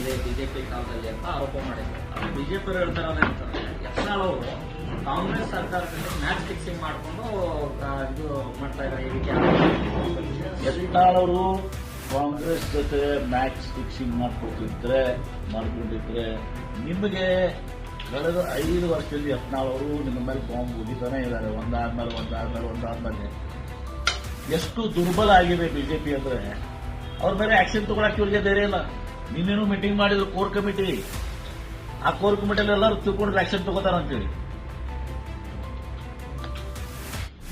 ಆಗಿದೆ ಬಿಜೆಪಿ ಕಾಲದಲ್ಲಿ ಅಂತ ಆರೋಪ ಮಾಡಿದ್ರು. ಬಿಜೆಪಿ ಹೇಳ್ತಾರಲ್ಲ ಅಂತಂದ್ರೆ ಯತ್ನಾಳ್ ಅವರು ಕಾಂಗ್ರೆಸ್ ಸರ್ಕಾರದಲ್ಲಿ ಮ್ಯಾಚ್ ಫಿಕ್ಸಿಂಗ್ ಮಾಡಿಕೊಂಡು ಇದು ಮಾಡ್ತಾ ಇದ್ದಾರೆ. ಈ ಯತ್ನಾಳ್ ಅವರು ಕಾಂಗ್ರೆಸ್ ಜೊತೆ ಮ್ಯಾಚ್ ಫಿಕ್ಸಿಂಗ್ ಮಾಡ್ಕೊತಿದ್ರೆ ಮಾಡ್ಕೊಂಡಿದ್ರೆ ನಿಮಗೆ ಕಳೆದ ಐದು ವರ್ಷದಲ್ಲಿ ಯತ್ನಾಳ್ ಅವರು ನಿಮ್ಮ ಮೇಲೆ ಬಾಂಬ್ ಹೋಗಿತಾನೆ ಇದ್ದಾರೆ. ಒಂದಾದ್ಮೇಲೆ ಒಂದಾದ್ಮೇಲೆ ಒಂದಾದ್ಮೇಲೆ. ಎಷ್ಟು ದುರ್ಬಲ ಆಗಿದೆ ಬಿಜೆಪಿ ಅಂದ್ರೆ, ಅವ್ರ ಮೇಲೆ ಆಕ್ಷನ್ ತಗೊಳಕ್ಕೆ ಇವ್ರಿಗೆ ಧೈರ್ಯ ಇಲ್ಲ. ನಿನ್ನೇನು ಮೀಟಿಂಗ್ ಮಾಡಿದ್ರು ಕೋರ್ ಕಮಿಟಿ ಆ ಕೋರ್ ಕಮಿಟಿಯಲ್ಲಿ ಎಲ್ಲರೂ ತಿಳ್ಕೊಂಡ್ರೆ ಆಕ್ಷನ್ ತಗೋತಾರಂತೇಳಿ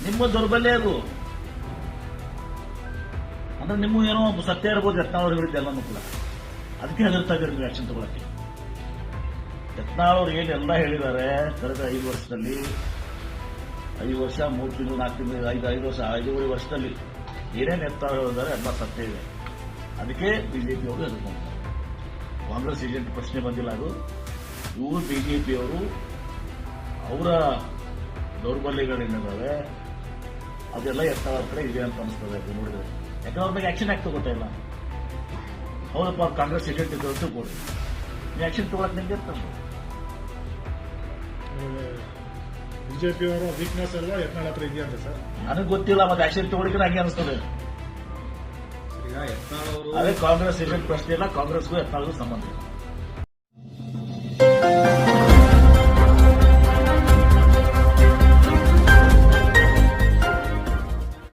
ನಿಮ್ಮ ದೌರ್ಬಲ್ಯ ಅದು. ಅಂದ್ರೆ ನಿಮ್ಮ ಏನೋ ಸತ್ಯ ಇರ್ಬೋದು, ಯತ್ನಾಳ್ ಹೇಳಿದ್ದೆ ಎಲ್ಲನೂ ಕೂಡ. ಅದಕ್ಕೆ ಹೆದರ್ತಾ ಇದ್ದೀರಿ ಆಕ್ಷನ್ ತಗೊಳಕ್ಕೆ. ಯತ್ನಾಳ್ ಅವ್ರು ಎಲ್ಲ ಹೇಳಿದ್ದಾರೆ, ಕಳೆದ ಐದು ವರ್ಷದಲ್ಲಿ. ಐದು ವರ್ಷ, ಮೂರು ತಿಂಗಳು, ನಾಲ್ಕು ತಿಂಗಳು, ಐದು ಐದು ವರ್ಷ, ಐದೂವರೆ ವರ್ಷದಲ್ಲಿ ಏನೇನು ಎತ್ತಾಳ ಹೇಳಿದ್ದಾರೆ, ಎಲ್ಲ ಸತ್ಯ ಇದೆ. ಅದಕ್ಕೆ ಬಿಜೆಪಿಯವರು ಹೆದರ್ಕೊಂಡ್ರು ಕಾಂಗ್ರೆಸ್ ಏಜೆಂಟ್ ಪ್ರಶ್ನೆ ಬಂದಿಲ್ಲ ಅದು. ಇವರು ಬಿಜೆಪಿಯವರು ಅವರ ದೌರ್ಬಲ್ಯಗಳೇನಿದ್ದಾವೆ ಅದೆಲ್ಲ ಎತ್ತಾಳ ಕಡೆ ಇದೆ ಅಂತ ಅನಿಸ್ತದೆ ನೋಡಿದ್ರೆ. ಯಾಕಂದ್ರೆ ಅವ್ರ ಬಗ್ಗೆ ಆಕ್ಷನ್ ಯಾಕೆ ತಗೋತಾ ಇಲ್ಲ? ಹೌದಪ್ಪ ಕಾಂಗ್ರೆಸ್ ಏಜೆಂಟ್ ಅಂತ ಕೊಡಿ ನೀವು ಆಕ್ಷನ್ ತಗೊಳಕ್ ನಿಮ್ಗೆ ಇರ್ತದೆ ಬಿಜೆಪಿ ಅವರ ವೀಕ್ನೆಸ್ ಎಲ್ಲ ಯತ್ನಾಳ್ ಹತ್ರ ಇದೆಯಂತೆ ಸರ್? ನನಗೆ ಗೊತ್ತಿಲ್ಲ ಮತ್ತೆ ಆಕ್ಷನ್ ತಗೊಳಿಕ್ಕೆ ಹಂಗೆ ಅನಿಸ್ತದೆ. ಅದೇ ಕಾಂಗ್ರೆಸ್ ಏಜೆಂಟ್ ಪ್ರಶ್ನೆ ಇಲ್ಲ ಕಾಂಗ್ರೆಸ್ಗೂ ಎತ್ತಾಳಿಗೂ ಸಂಬಂಧ ಇಲ್ಲ.